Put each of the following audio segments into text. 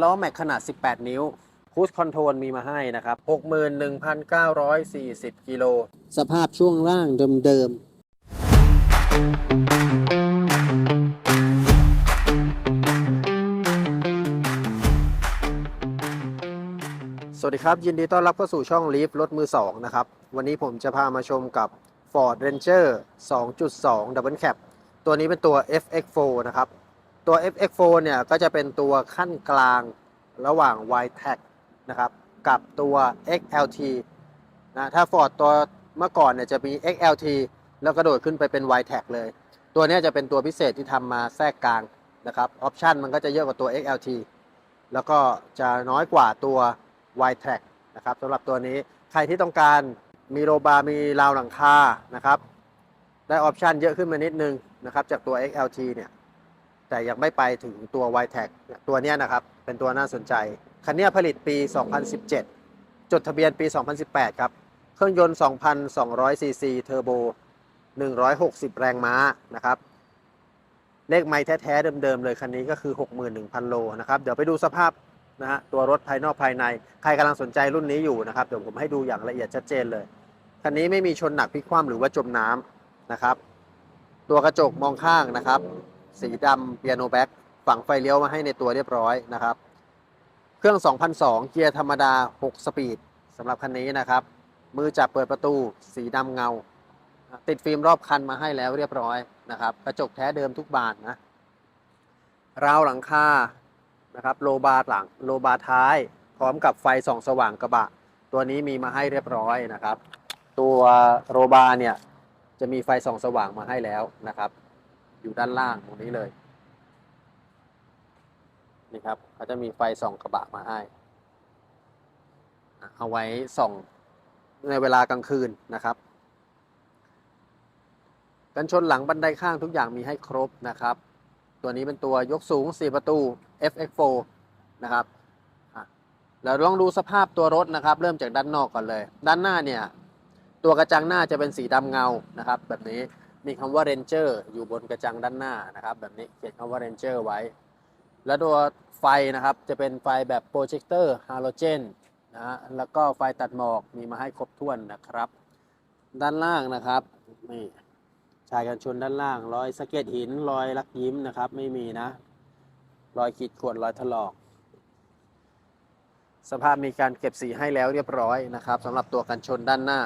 ล้อแม็กขนาด 18 นิ้วคูสคอนโทรลมีมาให้นะครับ 61,940 กิโล สภาพช่วงล่างเดิมๆ สวัสดีครับ ยินดีต้อนรับเข้าสู่ช่องลีฟรถมือ 2 นะครับ วันนี้ผมจะพามาชมกับ Ford Ranger 2.2 Double Cab ตัวนี้เป็นตัว FX4 นะครับ ตัว FX4 เนี่ยก็จะเป็นตัวขั้นกลางระหว่าง y t e c นะครับกับตัว XLT นะถ้า Ford ตัวเมื่อก่อนเนี่ยจะมี XLT แล้วกระโดดขึ้นไปเป็น y t e c เลย ตัวนี้จะเป็นตัวพิเศษที่ทำมาแทรกกลางนะครับออปชันมันก็จะเยอะกว่าตัว XLT แล้วก็จะน้อยกว่าตัว y t e c นะครับสำหรับตัวนี้ใครที่ต้องการมีโรบาร์มีราวหลังคานะครับได้ออปชันเยอะขึ้นมานิดนึงนะครับจากตัว XLT เนี่ย แต่ยังไม่ไปถึงตัว y t e c ตัวนี้นะครับ เป็นตัวน่าสนใจ คันนี้ผลิตปี 2017 จดทะเบียนปี 2018 ครับ เครื่องยนต์ 2,200 ซีซีเทอร์โบ 160 แรงม้านะครับ เลขไม้แท้ ๆ เดิม ๆ เลย คันนี้ก็คือ 61,000 โลนะครับ เดี๋ยวไปดูสภาพนะฮะตัวรถภายนอกภายใน ใครกำลังสนใจรุ่นนี้อยู่นะครับ เดี๋ยวผมให้ดูอย่างละเอียดชัดเจนเลย คันนี้ไม่มีชนหนักพลิกคว่ำหรือว่าจมน้ำนะครับ ตัวกระจกมองข้างนะครับ สีดำเปียโนแบ็กฝังไฟเลี้ยวมาให้ในตัวเรียบร้อยนะครับ เครื่อง 2002 เกียร์ธรรมดา 6 สปีดสำหรับคันนี้นะครับ มือจับเปิดประตูสีดำเงา ติดฟิล์มรอบคันมาให้แล้วเรียบร้อยนะครับ กระจกแท้เดิมทุกบานนะราวหลังคานะครับโลบาร์หลังโลบาร์ท้าย พร้อมกับไฟส่องสว่างกระบะ ตัวนี้มีมาให้เรียบร้อยนะครับ ตัวโรบาร์เนี่ยจะมีไฟส่องสว่างมาให้แล้วนะครับ อยู่ด้านล่างตรงนี้เลยนี่ครับเขาจะมีไฟส่องกระบะมาให้ เอาไว้ส่องในเวลากลางคืนนะครับกันชนหลังบันไดข้างทุกอย่างมีให้ครบนะครับ ตัวนี้เป็นตัวยกสูง 4 ประตู FX4 นะครับแล้วลองดูสภาพตัวรถนะครับ เริ่มจากด้านนอกก่อนเลย ด้านหน้าเนี่ย ตัวกระจังหน้าจะเป็นสีดำเงานะครับ แบบนี้ มีคำว่า Ranger อยู่บนกระจังด้านหน้านะครับ แบบนี้เขียนคำว่า Ranger ไว้ แล้วตัวไฟนะครับจะเป็นไฟแบบโปรเจคเตอร์ฮาโลเจนนะฮะแล้วก็ไฟตัดหมอกมีมาให้ครบถ้วนนะครับ ด้านล่างนะครับนี่ชายกันชนด้านล่าง รอยสะเก็ดหินรอยลักยิ้มนะครับ ไม่มีนะ รอยขีดข่วนรอยถลอก สภาพมีการเก็บสีให้แล้วเรียบร้อยนะครับสำหรับตัวกันชนด้านหน้า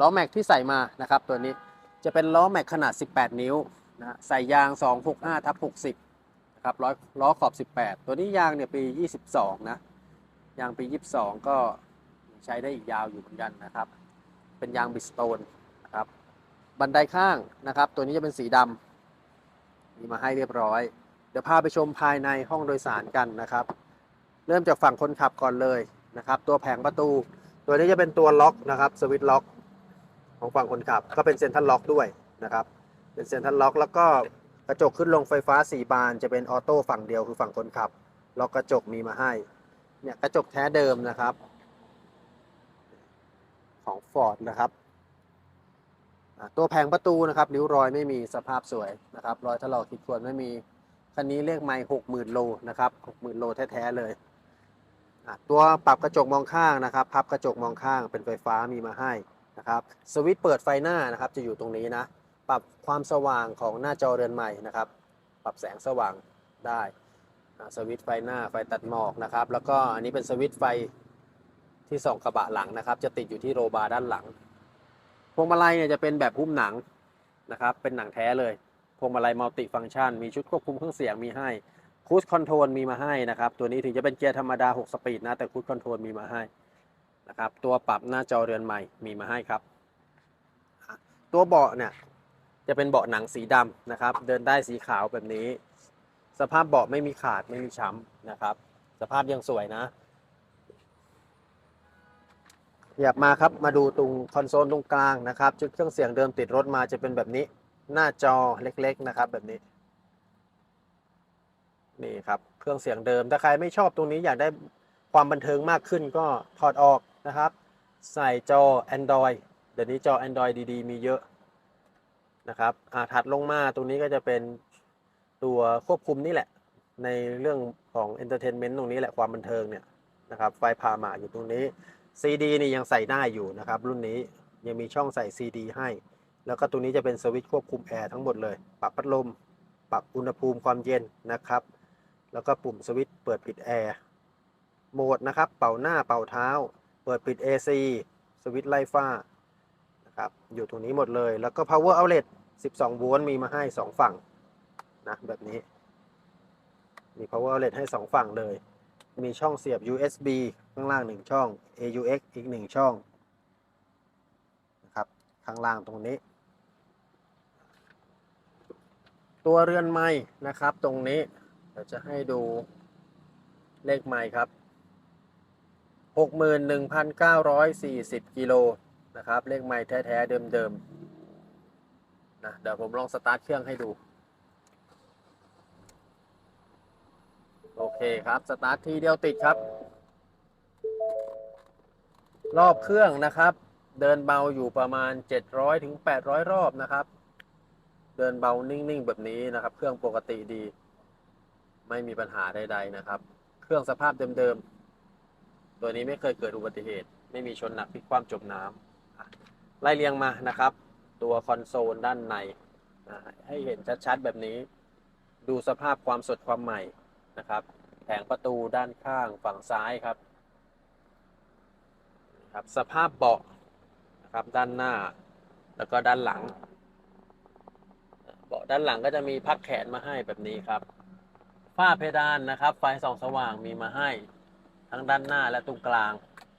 ล้อแม็กที่ใส่มานะครับตัวนี้ จะเป็นล้อแม็กขนาด 18 นิ้วนะฮะใส่ยาง 265ทับ60นะครับล้อล้อขอบ 18 ตัวนี้ยางเนี่ยปี 22 นะ ยางปี 22 ก็ใช้ได้อีกยาวอยู่เหมือนกันนะครับ เป็นยางบิสโตนนะครับบันไดข้างนะครับ ตัวนี้จะเป็นสีดำมีมาให้เรียบร้อย เดี๋ยวพาไปชมภายในห้องโดยสารกันนะครับ เริ่มจากฝั่งคนขับก่อนเลยนะครับ ตัวแผงประตู ตัวนี้จะเป็นตัวล็อกนะครับสวิตช์ล็อก ของฝั่งคนขับ ก็เป็นเซ็นทรัลล็อกด้วยนะครับเป็นเซ็นทรัลล็อกแล้วก็กระจกขึ้นลงไฟฟ้า 4 บานจะเป็นออโต้ฝั่งเดียวคือฝั่งคนขับล็อกกระจกมีมาให้เนี่ยกระจกแท้เดิมนะครับ ของ Ford นะครับตัวแผงประตูนะครับริ้วรอยไม่มีสภาพสวยนะครับรอยถลอกขีดข่วนไม่มีคันนี้เลขไม่หกหมื่นโลนะครับหกหมื่นโลแท้ๆเลยตัวปรับกระจกมองข้างนะครับ พับกระจกมองข้างเป็นไฟฟ้ามีมาให้ นะครับสวิตช์เปิดไฟหน้านะครับจะอยู่ตรงนี้นะ ปรับความสว่างของหน้าจอเรือนใหม่นะครับ ปรับแสงสว่างได้สวิตช์ไฟหน้าไฟตัดหมอกนะครับ แล้วก็อันนี้เป็นสวิตช์ไฟที่ส่องกระบะหลังนะครับ จะติดอยู่ที่โรบาร์ด้านหลัง พวงมาลัยเนี่ยจะเป็นแบบหุ้มหนังนะครับ เป็นหนังแท้เลย พวงมาลัยมัลติฟังก์ชัน มีชุดควบคุมเครื่องเสียงมีให้คู e คอนโทรลมีมาให้นะครับ ตัวนี้ถึงจะเป็นเกียร์ธรรมดา 6 สปีดนะ แต่คู e คอนโทรลมีมาให้ นะครับ ตัวปรับหน้าจอเรือนใหม่มีมาให้ครับ ตัวเบาะเนี่ยจะเป็นเบาะหนังสีดำนะครับ เดินได้สีขาวแบบนี้ สภาพเบาะไม่มีขาดไม่มีช้ำนะครับ สภาพยังสวยนะอยากมาครับมาดูตรงคอนโซลตรงกลางนะครับ ชุดเครื่องเสียงเดิมติดรถมาจะเป็นแบบนี้ หน้าจอเล็กๆนะครับ แบบนี้ นี่ครับ เครื่องเสียงเดิมถ้าใครไม่ชอบตรงนี้อยากได้ความบันเทิงมากขึ้นก็ถอดออก นะครับ ใส่จอ Android เดี๋ยวนี้จอ Android ดีๆ มีเยอะนะครับอ่าถัดลงมาตรงนี้ก็จะเป็นตัวควบคุมนี่แหละ ในเรื่องของเอนเตอร์เทนเมนต์ตรงนี้แหละความบันเทิงเนี่ยนะครับไฟพามาอยู่ตรงนี้ CD นี่ยังใส่ได้อยู่นะครับ รุ่นนี้ยังมีช่องใส่ CD ให้ แล้วก็ตรงนี้จะเป็นสวิตช์ควบคุมแอร์ทั้งหมดเลย ปรับพัดลม ปรับอุณหภูมิความเย็นนะครับ แล้วก็ปุ่มสวิตช์เปิดปิดแอร์ โหมดนะครับ เป่าหน้าเป่าเท้า เปิดปิด AC สวิตช์ไล่ฟ้านะครับอยู่ตรงนี้หมดเลยแล้วก็ power outlet 12 โวลต์มีมาให้ 2 ฝั่งนะแบบนี้ มี power outlet ให้ 2 ฝั่งเลย มีช่องเสียบ USB ข้างล่าง 1 ช่อง AUX อีก 1 ช่องนะครับข้างล่างตรงนี้ ตัวเรือนไม้นะครับตรงนี้เดี๋ยวจะให้ดูเลขไม้ครับ 61,940 กิโลนะครับ เลขไม้แท้ ๆ เดิมๆนะเดี๋ยวผมลองสตาร์ทเครื่องให้ดู โอเคครับ สตาร์ททีเดียวติดครับ รอบเครื่องนะครับ เดินเบาอยู่ประมาณ 700ถึง800 รอบนะครับ เดินเบานิ่ง ๆ แบบนี้นะครับ เครื่องปกติดี ไม่มีปัญหาใด ๆ นะครับ เครื่องสภาพเดิม ๆ ตัวนี้ไม่เคยเกิดอุบัติเหตุ ไม่มีชนหนักพลิกคว่ำจมน้ำไล่เรียงมานะครับ ตัวคอนโซลด้านใน ให้เห็นชัดๆแบบนี้ ดูสภาพความสดความใหม่นะครับ แผงประตูด้านข้างฝั่งซ้ายครับครับสภาพเบาะนะครับด้านหน้าแล้วก็ด้านหลัง เบาะด้านหลังก็จะมีพักแขนมาให้แบบนี้ครับฝ้าเพดานนะครับ ไฟส่องสว่างมีมาให้ ทั้งด้านหน้าและตรงกลาง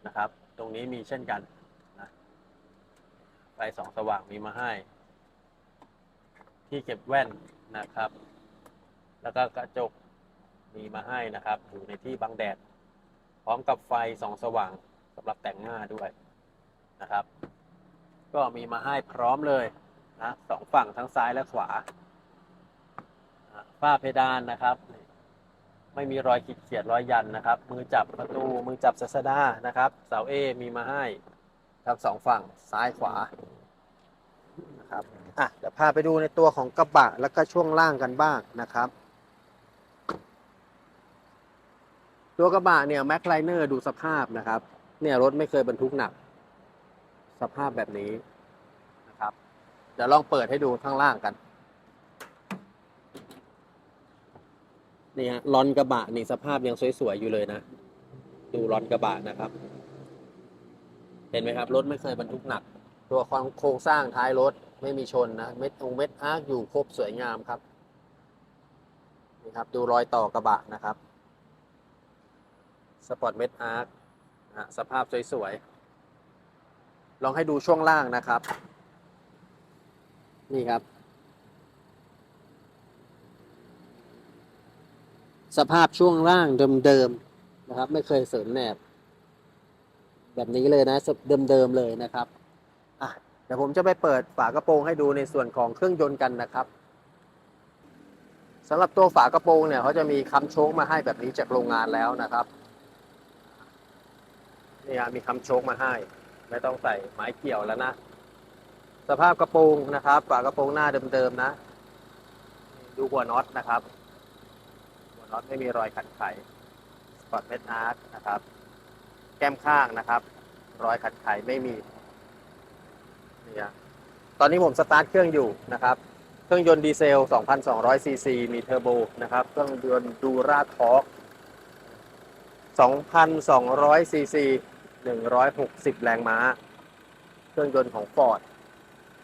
นะครับ ตรงนี้มีเช่นกันนะไฟสองสว่างมีมาให้ ที่เก็บแว่นนะครับ แล้วก็กระจกมีมาให้นะครับ อยู่ในที่บังแดด พร้อมกับไฟสองสว่างสำหรับแต่งหน้าด้วยนะครับ ก็มีมาให้พร้อมเลยนะสองฝั่งทั้งซ้ายและขวาฝ้าเพดานนะครับ ไม่มีรอยขีดเขียดรอยยันนะครับ มือจับประตู มือจับสัสดานะครับ เสาเอมีมาให้ทั้งสองฝั่งซ้ายขวานะครับอะเดี๋ยวพาไปดูในตัวของกระบะแล้วก็ช่วงล่างกันบ้างนะครับ ตัวกระบะเนี่ยแม็กไลเนอร์ดูสภาพนะครับ เนี่ยรถไม่เคยบรรทุกหนัก สภาพแบบนี้นะครับ เดี๋ยวลองเปิดให้ดูข้างล่างกัน นี่ฮะลอนกระบะนี่สภาพยังสวยๆอยู่เลยนะ ดูลอนกระบะนะครับ เห็นไหมครับ รถไม่เคยบรรทุกหนัก ตัวโครงสร้างท้ายรถไม่มีชนนะ เม็ดองเม็ดอาร์คอยู่ครบสวยงามครับนี่ครับ ดูรอยต่อกระบะนะครับสปอร์ตเม็ดอาร์คนะสภาพสวยๆลองให้ดูช่วงล่างนะครับ นี่ครับ สภาพช่วงล่างเดิมๆนะครับ ไม่เคยเสริมแหนบ แบบนี้เลยนะเดิมๆเลยนะครับอะเดี๋ยวผมจะไปเปิดฝากระโปรงให้ดูในส่วนของเครื่องยนต์กันนะครับสำหรับตัวฝากระโปรงเนี่ยเขาจะมีค้ำโชคมาให้แบบนี้จากโรงงานแล้วนะครับนี่ฮะมีค้ำโชคมาให้ ไม่ต้องใส่ไม้เกี่ยวแล้วนะ สภาพกระโปรงนะครับ ฝากระโปรงหน้าเดิมๆนะ ดูหัวน็อตนะครับ น็อตไม่มีรอยขัดไขสปอร์ตเมทอาร์ตนะครับ แก้มข้างนะครับ รอยขัดไขไม่มีนี่ฮะตอนนี้ผมสตาร์ทเครื่องอยู่นะครับ เครื่องยนต์ดีเซล 2,200 ซีซี มีเทอร์โบนะครับ เครื่องยนต์ดูราทอร์ก2,200 ซีซี 160 แรงม้า เครื่องยนต์ของ Ford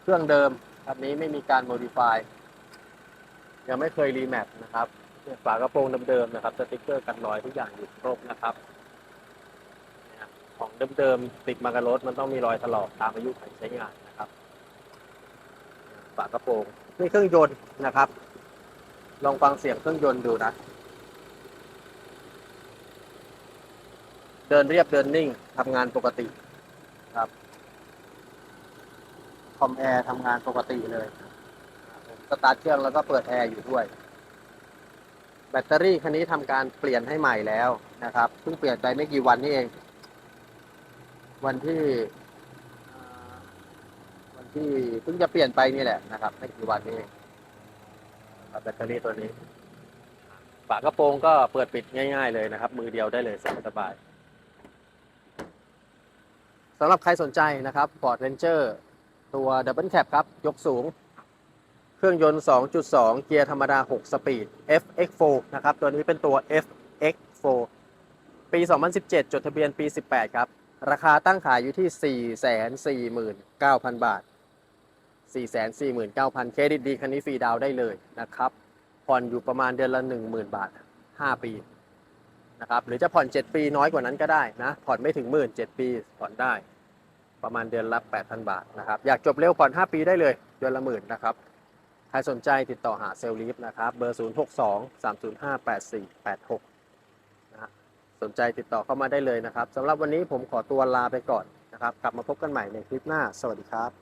เครื่องเดิมคันนี้ไม่มีการโมดิฟายยังไม่เคยรีแมปนะครับ ฝากระโปรงเดิมๆนะครับ สติกเกอร์กันรอยทุกอย่างอยู่ครบนะครับ ของเดิมๆติดมากับรถมันต้องมีรอยถลอกตามอายุการใช้งานนะครับ ฝากระโปรงนี่เครื่องยนต์นะครับ ลองฟังเสียงเครื่องยนต์ดูนะ เดินเรียบเดินนิ่งทำงานปกติครับคอมแอร์ทำงานปกติเลย สตาร์ทเครื่องแล้วก็เปิดแอร์อยู่ด้วย แบตเตอรี่คันนี้ทำการเปลี่ยนให้ใหม่แล้วนะครับเพิ่งเปลี่ยนไปไม่กี่วันนี่เอง วันที่วันที่เพิ่งจะเปลี่ยนไปนี่แหละนะครับ ไม่กี่วันนี้เองแบตเตอรี่ตัวนี้ฝากระโปรงก็เปิดปิดง่าย ๆเลยนะครับ มือเดียวได้เลยสบายๆสำหรับใครสนใจนะครับ Ford Ranger ตัว Double Cab ครับ ยกสูง เครื่องยนต์ 2.2 เกียร์ธรรมดา 6 สปีด FX4 นะครับ ตัวนี้เป็นตัว FX4 ปี 2017 จดทะเบียนปี 18 ครับ ราคาตั้งขายอยู่ที่ 449,000 บาท 449,000 เครดิตดีคันนี้ฟรีดาวได้เลยนะครับ ผ่อนอยู่ประมาณเดือนละ 10,000 บาท 5 ปีนะครับหรือจะผ่อน 7 ปีน้อยกว่านั้นก็ได้นะ ผ่อนไม่ถึงหมื่น7ปีผ่อนได้ ประมาณเดือนละ 8,000 บาทนะครับ อยากจบเร็วผ่อน 5 ปีได้เลย เดือนละหมื่นนะครับ ใครสนใจติดต่อหาเซลล์ลีฟนะครับ เบอร์ 0 6 2 3 0 5 8 4 8 6นะฮะสนใจติดต่อเข้ามาได้เลยนะครับสำหรับวันนี้ผมขอตัวลาไปก่อนนะครับ กลับมาพบกันใหม่ในคลิปหน้า สวัสดีครับ